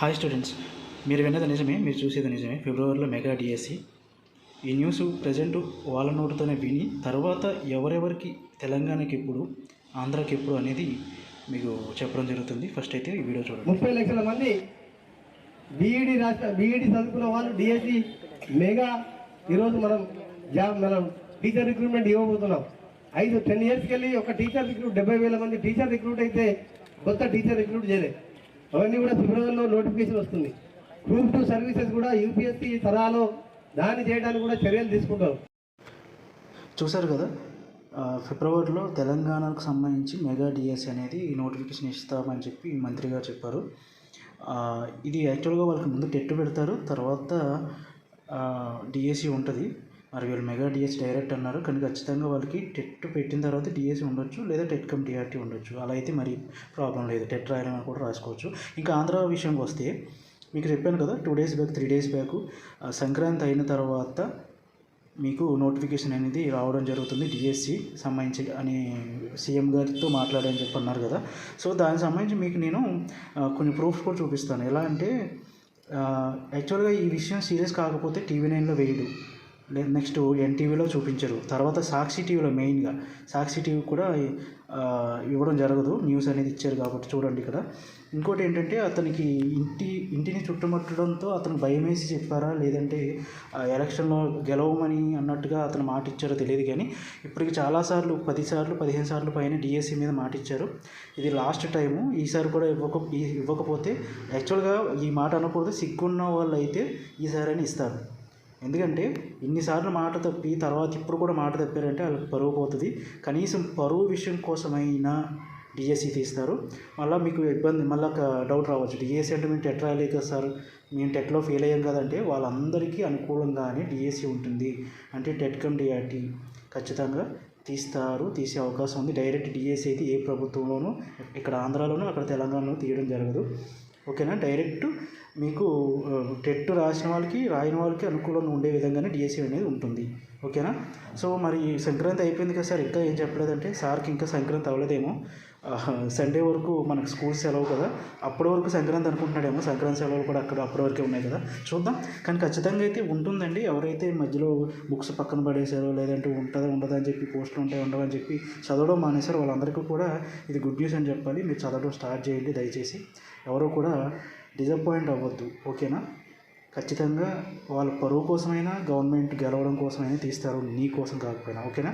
Hi students మీరు విన్నది నిజమే మీరు చూసేది నిజమే. ఫిబ్రవరిలో మెగా డిఎస్సి ఈ న్యూస్ ప్రజెంట్ వాళ్ళ నోటితోనే విని తర్వాత ఎవరెవరికి తెలంగాణకి ఎప్పుడు ఆంధ్రాకి ఎప్పుడు అనేది మీకు చెప్పడం జరుగుతుంది. ఫస్ట్ అయితే ఈ వీడియో చూడండి. ముప్పై లక్షల మంది బీఈడి రాష్ట్ర బీఈడి చదువుకున్న వాళ్ళు డిఎస్సి మెగా ఈరోజు మనం జాబ్ మనం టీచర్ రిక్రూట్మెంట్ ఇవ్వబోతున్నాం. ఐదు టెన్ ఇయర్స్కి వెళ్ళి ఒక టీచర్ రిక్రూట్ డెబ్బై వేల మంది టీచర్ రిక్రూట్ అయితే కొత్త టీచర్ రిక్రూట్ చేయలేదు. అవన్నీ కూడా ఫిబ్రవరిలో నోటిఫికేషన్ వస్తుంది. గ్రూప్ టూ సర్వీసెస్ కూడా యూపీఎస్సీ తరాలో దాన్ని చేయడానికి కూడా చర్యలు తీసుకుంటాం చూశారు కదా? ఫిబ్రవరిలో తెలంగాణకు సంబంధించి మెగా డిఎస్సి అనేది నోటిఫికేషన్ ఇస్తామని చెప్పి మంత్రి గారు చెప్పారు. ఇది యాక్చువల్గా వాళ్ళకి ముందు టెట్ పెడతారు. తర్వాత డిఎస్సి ఉంటుంది. మరి వీళ్ళు మెగా డిఎస్సి డైరెక్ట్ అన్నారు. కానీ ఖచ్చితంగా వాళ్ళకి టెట్ పెట్టిన తర్వాత డిఎస్సి ఉండొచ్చు లేదా టెట్ కమ్ డిఆర్టీ ఉండొచ్చు. అలా అయితే మరి ప్రాబ్లం లేదు. టెట్ రాయడం కూడా రాసుకోవచ్చు. ఇంకా ఆంధ్ర విషయంకి వస్తే మీకు చెప్పాను కదా two days back three days back Sankranti అయిన తర్వాత మీకు నోటిఫికేషన్ అనేది రావడం జరుగుతుంది డిఎస్సి సంబంధించి అని సీఎం గారితో మాట్లాడని చెప్పి అన్నారు కదా. సో దానికి సంబంధించి మీకు నేను కొన్ని ప్రూఫ్స్ కూడా చూపిస్తాను. ఎలా అంటే యాక్చువల్గా ఈ విషయం సీరియస్ కాకపోతే టీవీ నైన్లో వేయడు. నెక్స్ట్ ఎన్టీవీలో చూపించరు. తర్వాత సాక్షి టీవీలో మెయిన్గా. సాక్షి టీవీ కూడా ఇవ్వడం జరగదు. న్యూస్ అనేది ఇచ్చారు కాబట్టి చూడండి ఇక్కడ. ఇంకోటి ఏంటంటే అతనికి ఇంటి ఇంటిని చుట్టుముట్టడంతో అతను భయం వేసి చెప్పారా? లేదంటే ఎలక్షన్లో గెలవమని అన్నట్టుగా అతను మాట ఇచ్చారో తెలియదు కానీ ఇప్పటికి చాలాసార్లు పదిసార్లు పదిహేను సార్లు పైన డిఎస్సి మీద మాట ఇచ్చారు ఇది లాస్ట్ టైము. ఈసారి కూడా ఇవ్వక ఇవ్వకపోతే యాక్చువల్గా ఈ మాట అనకూడదు. సిగ్గున్న వాళ్ళు అయితే ఈసారి అని ఇస్తారు. ఎందుకంటే ఇన్నిసార్లు మాట తప్పి తర్వాత ఇప్పుడు కూడా మాట తప్పారంటే వాళ్ళకి పరువు పోతుంది. కనీసం పరువు విషయం కోసమైనా డిఎస్సి తీస్తారు. మళ్ళీ మీకు ఇబ్బంది మళ్ళీ ఒక డౌట్ రావచ్చు. డిఎస్సి అంటే మేము టెట్ రాయలేదు కదా సార్? మేము టెట్లో ఫెయిల్ అయ్యాం కదంటే వాళ్ళందరికీ అనుకూలంగానే డిఎస్సి ఉంటుంది. అంటే టెట్ కమ్ డిఆర్టీ ఖచ్చితంగా తీస్తారు తీసే అవకాశం ఉంది. డైరెక్ట్ డిఎస్సి అయితే ఏ ప్రభుత్వంలోనూ ఇక్కడ ఆంధ్రాలోనూ అక్కడ తెలంగాణలో తీయడం జరగదు. ఓకేనా? డైరెక్ట్ మీకు టెట్ రాసిన వాళ్ళకి రాయని వాళ్ళకి అనుకూలంగా ఉండే విధంగానే డిఎస్సి అనేది ఉంటుంది. ఓకేనా? సో మరి సంక్రాంతి అయిపోయింది కదా సార్. ఇంకా ఏం చెప్పలేదంటే సార్కి ఇంకా సంక్రాంతి అవ్వలేదేమో. సండే వరకు మనకు స్కూల్ సెలవు కదా. అప్పటి వరకు సంక్రాంతి అనుకుంటున్నాడేమో. సంక్రాంతి సెలవులు కూడా అక్కడ అప్పటి వరకే ఉన్నాయి కదా. చూద్దాం. కానీ ఖచ్చితంగా అయితే ఉంటుందండి. ఎవరైతే మధ్యలో బుక్స్ పక్కన పడేశారో లేదంటే ఉంటుందా ఉండదా అని చెప్పి పోస్టులు ఉంటాయి ఉండవని చెప్పి చదవడం మానేశారు వాళ్ళందరికీ కూడా ఇది గుడ్ న్యూస్ అని చెప్పాలి. మీరు చదవడం స్టార్ట్ చేయండి దయచేసి. ఎవరు కూడా డిసప్పాయింట్ అవ్వద్దు ఓకేనా? ఖచ్చితంగా వాళ్ళ పరువు కోసమైనా గవర్నమెంట్ గెలవడం కోసమైనా తీస్తారు నీ కోసం కాకపోయినా ఓకేనా?